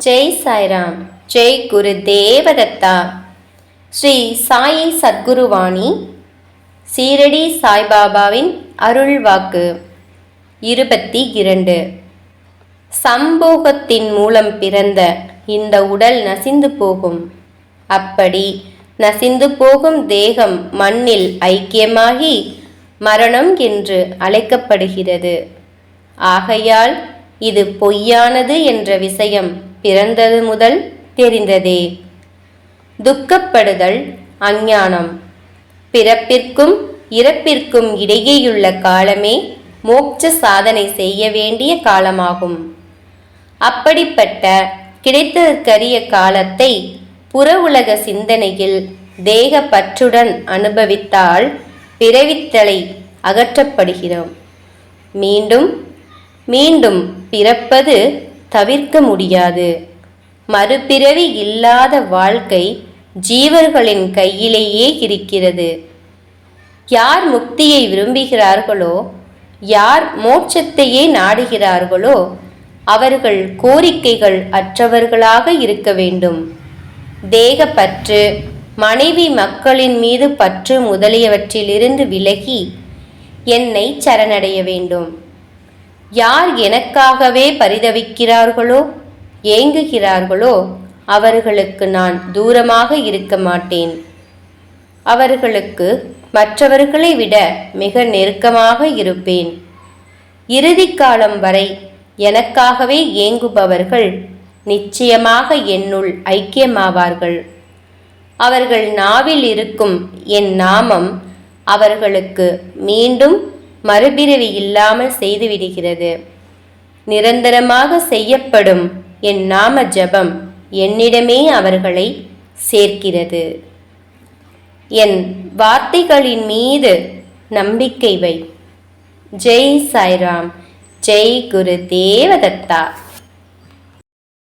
ஜெய் சாய்ராம் ஜெய் குரு தேவதத்தா. ஸ்ரீ சாயி சத்குருவாணி சீரடி சாய்பாபாவின் அருள் வாக்கு இருபத்தி இரண்டு. சம்போகத்தின் மூலம் பிறந்த இந்த உடல் நசிந்து போகும். அப்படி நசிந்து போகும் தேகம் மண்ணில் ஐக்கியமாகி மரணம் என்று அழைக்கப்படுகிறது. ஆகையால் இது பொய்யானது என்ற விஷயம் பிறந்தது முதல் தெரிந்ததே. துக்கப்படுதல் அஞ்ஞானம். பிறப்பிற்கும் இறப்பிற்கும் இடையேயுள்ள காலமே மோட்ச சாதனை செய்ய வேண்டிய காலமாகும். அப்படிப்பட்ட கிடைத்ததற்கரிய காலத்தை புற உலக சிந்தனையில் தேக பற்றுடன் அனுபவித்தால் பிறவித்தலை அகற்றப்படுகிறோம். மீண்டும் மீண்டும் பிறப்பது தவிர்க்க முடியாது. மறுபிறவி இல்லாத வாழ்க்கை ஜீவர்களின் கையிலேயே இருக்கிறது. யார் முக்தியை விரும்புகிறார்களோ யார் மோட்சத்தையே நாடுகிறார்களோ அவர்கள் கோரிக்கைகள் அற்றவர்களாக இருக்க வேண்டும். தேகப்பற்று மனைவி மக்களின் மீது பற்று முதலியவற்றிலிருந்து விலகி என்னை சரணடைய வேண்டும். யார் எனக்காகவே பரிதவிக்கிறார்களோ ஏங்குகிறார்களோ அவர்களுக்கு நான் தூரமாக இருக்க மாட்டேன். அவர்களுக்கு மற்றவர்களை விட மிக நெருக்கமாக இருப்பேன். இறுதி காலம் வரை எனக்காகவே ஏங்குபவர்கள் நிச்சயமாக என்னுள் ஐக்கியமாவார்கள். அவர்கள் நாவில் இருக்கும் என் நாமம் அவர்களுக்கு மீண்டும் மறுபிறவி இல்லாமல் செய்துவிடுகிறது. நிரந்தரமாக செய்யப்படும் என் நாம ஜபம் என்னிடமே அவர்களை சேர்க்கிறது. என் வார்த்தைகளின் மீது நம்பிக்கை வை. ஜெய் சாய்ராம். ஜெய் குரு தேவதத்தா.